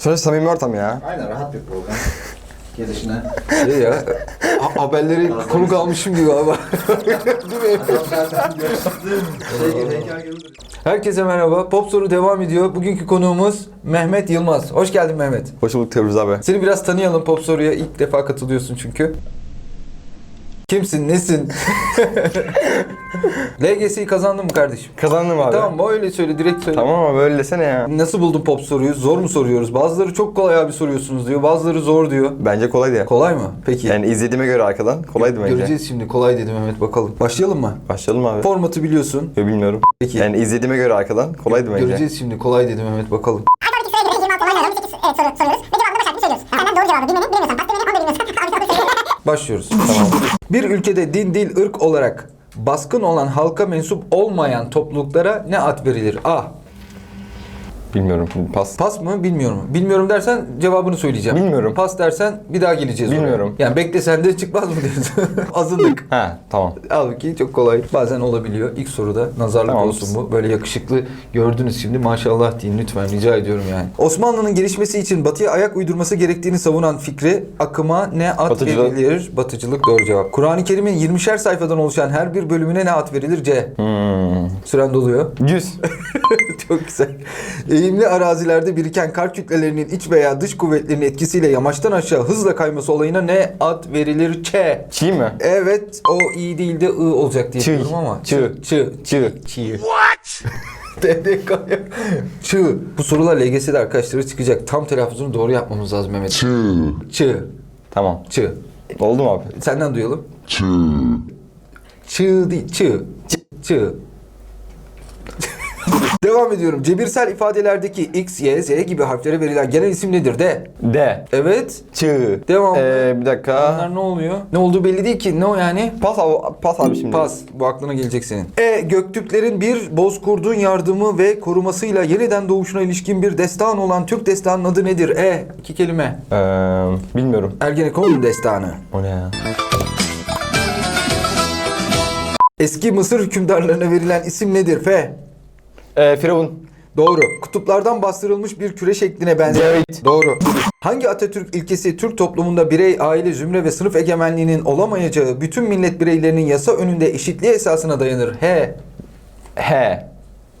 Sonuçta samimi ortam ya. Aynen rahat bir program. Gelişine. Şey ya, ha- haberleri konuk almışım gibi. Adam zaten gördüm. Şey. Herkese merhaba. Pop soru devam ediyor. Bugünkü konuğumuz Mehmet Yılmaz. Hoş geldin Mehmet. Hoş bulduk Tebrüz abi. Seni biraz tanıyalım Pop soruya. İlk defa katılıyorsun çünkü. Kimsin, nesin? LGS'yi kazandın mı kardeşim? Kazandım abi. Tamam öyle söyle, direkt söyle. Tamam ama böyle desene ya. Nasıl buldun pop soruyu? Zor mu soruyoruz? Bazıları çok kolay abi soruyorsunuz diyor. Bazıları zor diyor. Bence kolaydı ya. Kolay mı? Peki. Yani izlediğime göre arkadan kolaydı bence. Göreceğiz şimdi. Kolay dedi Mehmet bakalım. Başlayalım mı? Başlayalım abi. Formatı biliyorsun. Yo, bilmiyorum. Peki. Yani izlediğime göre arkadan kolaydı bence. Göreceğiz şimdi. Kolay dedi Mehmet bakalım. Doğru soruya göre 26 olayla 28 evet, soru soruyoruz. Ve cevabını başarılı söylüyoruz. Senden doğru cevabı bilmeni bilmiyorsan, pas demeni onu da bilmiyorsan, abi. Başlıyoruz. Tamam. Bir ülkede din, dil, ırk olarak baskın olan halka mensup olmayan topluluklara ne ad verilir? A. Bilmiyorum. Pas. Pas mı bilmiyorum. Bilmiyorum dersen cevabını söyleyeceğim. Bilmiyorum. Pas dersen bir daha geleceğiz. oraya. Bilmiyorum. Yani bekle sen de çıkmaz mı diyorsun? Azınlık. Ha tamam. Halbuki çok kolay. Bazen olabiliyor. İlk soruda nazarlık Tamam. olsun bu. Böyle yakışıklı gördünüz şimdi. Maşallah deyin lütfen rica ediyorum yani. Osmanlı'nın gelişmesi için batıya ayak uydurması gerektiğini savunan fikri akıma ne ad Batıcılık. verilir? Batıcılık doğru cevap. Kur'an-ı Kerim'in 20'şer sayfadan oluşan her bir bölümüne ne ad verilir? C. Hmm. Süren doluyor. 100. Çok güzel. Eğimli arazilerde biriken kar kütlelerinin iç veya dış kuvvetlerinin etkisiyle yamaçtan aşağı hızla kayması olayına ne ad verilir? Ç. Çiğ mi? Evet o iyi değil de ı olacak diye Çığ. biliyorum ama. Çığ. Çığ. Çığ. Çığ. What? TDK'ya. Çığ. Bu sorular LGS'de arkadaşlara çıkacak. Tam telaffuzunu doğru yapmamız lazım Mehmet. Çığ. Çığ. Tamam. Çığ. Oldu mu abi? Senden duyalım. Çığ. Çığ değil. Çığ. Çığ. Çığ. Devam ediyorum. Cebirsel ifadelerdeki X, Y, Z gibi harflere verilen genel isim nedir? De. D. Evet. Çığ. Devam. Ee, bir dakika. Bunlar ne oluyor? Ne olduğu belli değil ki. Ne o yani? Pas abi, pas abi şimdi. Pas. Bu aklına gelecek senin. E. Göktürklerin bir bozkurdun yardımı ve korumasıyla yeniden doğuşuna ilişkin bir destan olan Türk destanının adı nedir? E. iki kelime. Ee, bilmiyorum. Ergenekon destanı. O ne ya? Eski Mısır hükümdarlarına verilen isim nedir? F. Ee, Firavun. Doğru. Kutuplardan bastırılmış bir küre şekline benzer. Cevit. Doğru. Hangi Atatürk ilkesi Türk toplumunda birey, aile, zümre ve sınıf egemenliğinin olamayacağı bütün millet bireylerinin yasa önünde eşitliği esasına dayanır? H. H.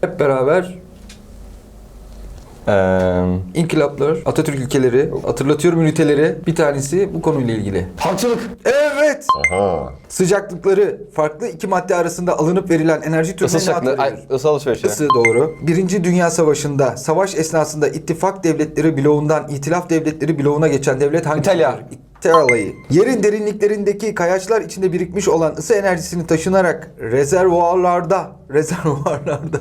Hep beraber Ee, İnkılaplar, Atatürk ilkeleri, hatırlatıyorum üniteleri. Bir tanesi bu konuyla ilgili. halkçılık. Evet. Sıcaklıkları farklı iki madde arasında alınıp verilen enerji türüne Isı ne ad sıcaklığı. Ay, verilir? ısı alışverişi. Isı doğru. Birinci Dünya Savaşı'nda savaş esnasında ittifak devletleri bloğundan itilaf devletleri bloğuna geçen devlet hangisidir? İtalya. İtalya'yı. Yerin derinliklerindeki kayaçlar içinde birikmiş olan ısı enerjisini taşınarak rezervuarlarda, rezervuarlarda,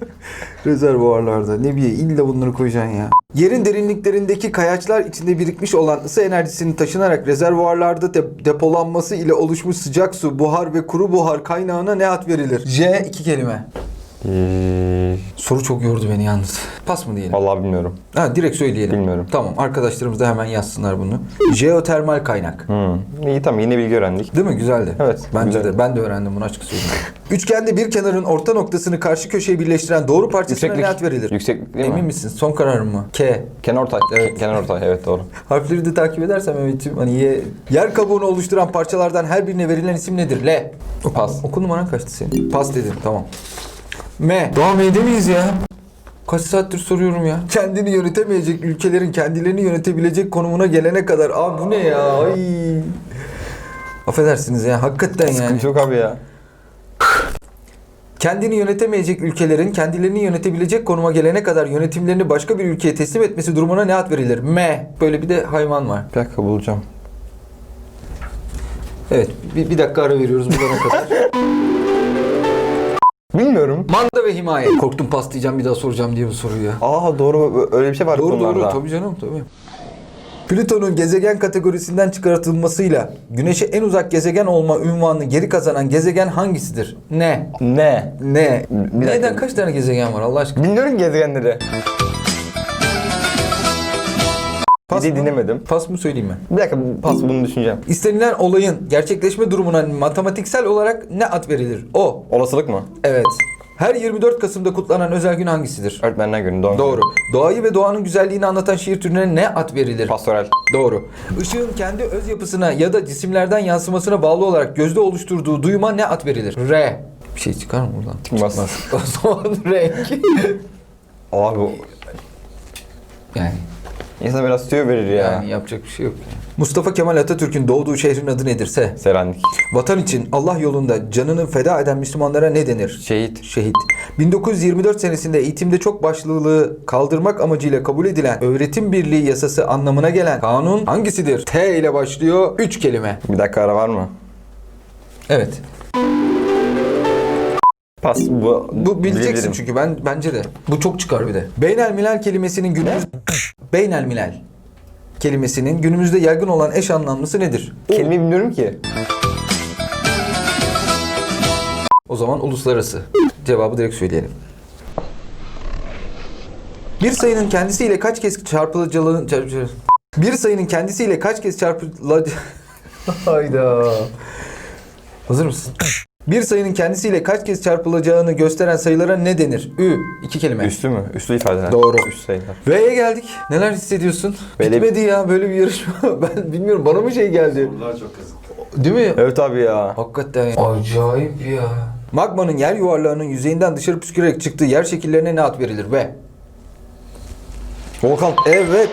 rezervuarlarda ne bileyim illa bunları koyacaksın ya. Yerin derinliklerindeki kayaçlar içinde birikmiş olan ısı enerjisini taşınarak rezervuarlarda de- depolanması ile oluşmuş sıcak su, buhar ve kuru buhar kaynağına ne ad verilir? J iki kelime. Ee, Soru çok yordu beni yalnız. Pas mı diyelim? vallahi bilmiyorum. Ha direkt söyleyelim. Bilmiyorum. Tamam arkadaşlarımız da hemen yazsınlar bunu. Jeotermal kaynak. Hmm. İyi tamam yine bilgi öğrendik. Değil mi? Güzeldi. Evet, Bence güzel. de. Ben de öğrendim bunu açık söyleyeyim. Üçgende bir kenarın orta noktasını karşı köşeye birleştiren doğru parçasına ne ad verilir? Yükseklik değil Emin mi? misin? Son kararın mı? K. Kenar ortay. Evet. Kenar ortay evet doğru. Harfleri de takip edersem Mehmet'ciğim hani ye- yer kabuğunu oluşturan parçalardan her birine verilen isim nedir? L. Pas. Oku numaran kaçtı senin? Pas dedim tamam. M. Devam edemeyiz ya. Kaç saattir soruyorum ya. Kendini yönetemeyecek ülkelerin kendilerini yönetebilecek konumuna gelene kadar. Abi bu ne ya? Ay. Affedersiniz ya hakikaten yani. Sıkıntı yok abi ya. Kendini yönetemeyecek ülkelerin kendilerini yönetebilecek konuma gelene kadar yönetimlerini başka bir ülkeye teslim etmesi durumuna ne ad verilir? M. Böyle bir de hayvan var. Bir dakika bulacağım. Evet bir, bir dakika ara veriyoruz buradan kadar. Bilmiyorum. Manda ve himaye. Korktum pas diyeceğim bir daha soracağım diye bu soruyu ya. Aa doğru öyle bir şey var Doğru konularda. doğru tabii canım tabii. Plüton'un gezegen kategorisinden çıkartılmasıyla Güneş'e en uzak gezegen olma ünvanını geri kazanan gezegen hangisidir? Ne? Ne? Ne? Bir dakika. Neden kaç tane gezegen var Allah aşkına? Bilmiyorum gezegenleri. Mı? dinlemedim. Pas mı söyleyeyim mi? Bir dakika pas bunu düşüneceğim. İstenilen olayın gerçekleşme durumuna matematiksel olarak ne ad verilir? O. Olasılık mı? Evet. Her 24 Kasım'da kutlanan özel gün hangisidir? Öğretmenler günü. Doğru. günü. Doğayı ve doğanın güzelliğini anlatan şiir türüne ne ad verilir? Pastoral. Doğru. Işığın kendi öz yapısına ya da cisimlerden yansımasına bağlı olarak gözde oluşturduğu duyuma ne ad verilir? R. Bir şey çıkar mı buradan? Çıkmaz. o zaman renk. Abi yani, insan biraz tüyo verir ya. yani yapacak bir şey yok. Mustafa Kemal Atatürk'ün doğduğu şehrin adı nedir? Se. Selanik. Vatan için Allah yolunda canını feda eden Müslümanlara ne denir? Şehit. Şehit. 1924 senesinde eğitimde çok başlılığı kaldırmak amacıyla kabul edilen öğretim birliği yasası anlamına gelen kanun hangisidir? T ile başlıyor. 3 kelime. Bir dakika ara var mı? Evet. Pas. Bu, Bu bileceksin bilebilirim. çünkü ben bence de. Bu çok çıkar bir de. Beynelmilel kelimesinin günümüz Beynelmilel kelimesinin günümüzde yaygın olan eş anlamlısı nedir? O. Kelimeyi bilmiyorum ki. O zaman uluslararası. Cevabı direkt söyleyelim. Bir sayının kendisiyle kaç kez çarpılacağı... çarp- Bir sayının kendisiyle kaç kez çarpılacağı... Hayda. Hazır mısın? Bir sayının kendisiyle kaç kez çarpılacağını gösteren sayılara ne denir? Ü. iki kelime. Üslü mü? Üslü ifadeler. Doğru. Üst sayılar. V'ye geldik. Neler hissediyorsun? Böyle- Bitmedi ya böyle bir yarışma. ben bilmiyorum bana mı şey geldi? Sorular çok kazık. Değil mi? Evet abi ya. Hakikaten ya. Acayip ya. Magmanın yer yuvarlağının yüzeyinden dışarı püskürerek çıktığı yer şekillerine ne ad verilir? Ve Volkan. Evet.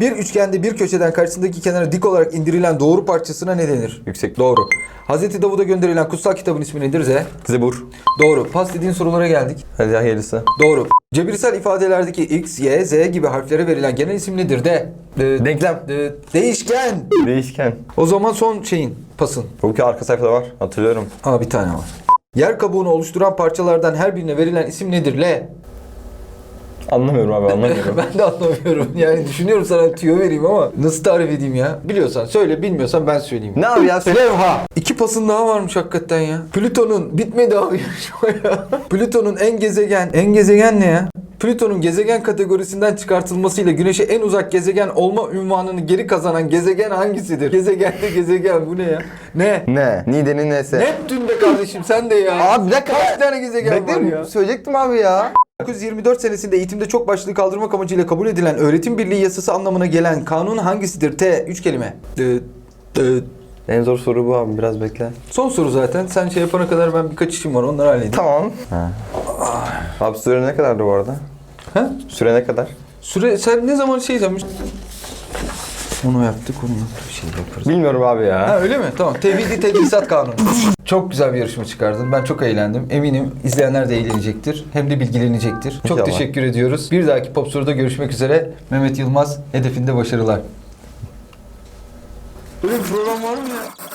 Bir üçgende bir köşeden karşısındaki kenara dik olarak indirilen doğru parçasına ne denir? Yüksek. Doğru. Hazreti Davud'a gönderilen kutsal kitabın ismi nedir? Z. Zebur. Doğru. Pas dediğin sorulara geldik. Hadi gerisi. Doğru. Cebirsel ifadelerdeki x, y, z gibi harflere verilen genel isim nedir? De. De- Denklem. de- değişken. Değişken. O zaman son şeyin, pasın. Bu ki arka sayfada var. Hatırlıyorum. Aa bir tane var. Yer kabuğunu oluşturan parçalardan her birine verilen isim nedir? L. Anlamıyorum abi anlamıyorum. ben de anlamıyorum. Yani düşünüyorum sana tüyo vereyim ama nasıl tarif edeyim ya? Biliyorsan söyle, bilmiyorsan ben söyleyeyim. ne abi ya söyle ha. İki pasın daha varmış hakikaten ya. Plüton'un bitmedi abi yarışma ya. Plüton'un en gezegen, en gezegen ne ya? Plüton'un gezegen kategorisinden çıkartılmasıyla Güneş'e en uzak gezegen olma ünvanını geri kazanan gezegen hangisidir? Gezegende gezegen bu ne ya? Ne? Ne? Nide'nin nesi? Neptün de kardeşim sen de ya. Abi bir dakika. Kaç tane gezegen var ya? söyleyecektim abi ya. 1924 senesinde eğitimde çok başlığı kaldırmak amacıyla kabul edilen öğretim birliği yasası anlamına gelen kanun hangisidir? T. 3 kelime. Dı, dı. En zor soru bu abi biraz bekle. Son soru zaten. Sen şey yapana kadar ben birkaç işim var. Onları halledeyim. Tamam. Abi süre ne kadardı bu arada? Ha? Süre ne kadar? Süre sen ne zaman şey yapmış? Onu yaptık, onu yaptık. Bir şey yaparız. Bilmiyorum abi ya. Ha öyle mi? Tamam. Tevhidi tedrisat kanunu. çok güzel bir yarışma çıkardın. Ben çok eğlendim. Eminim izleyenler de eğlenecektir. Hem de bilgilenecektir. Çok İnşallah. teşekkür ediyoruz. Bir dahaki Pop Soru'da görüşmek üzere. Mehmet Yılmaz hedefinde başarılar. Böyle bir program var mı ya?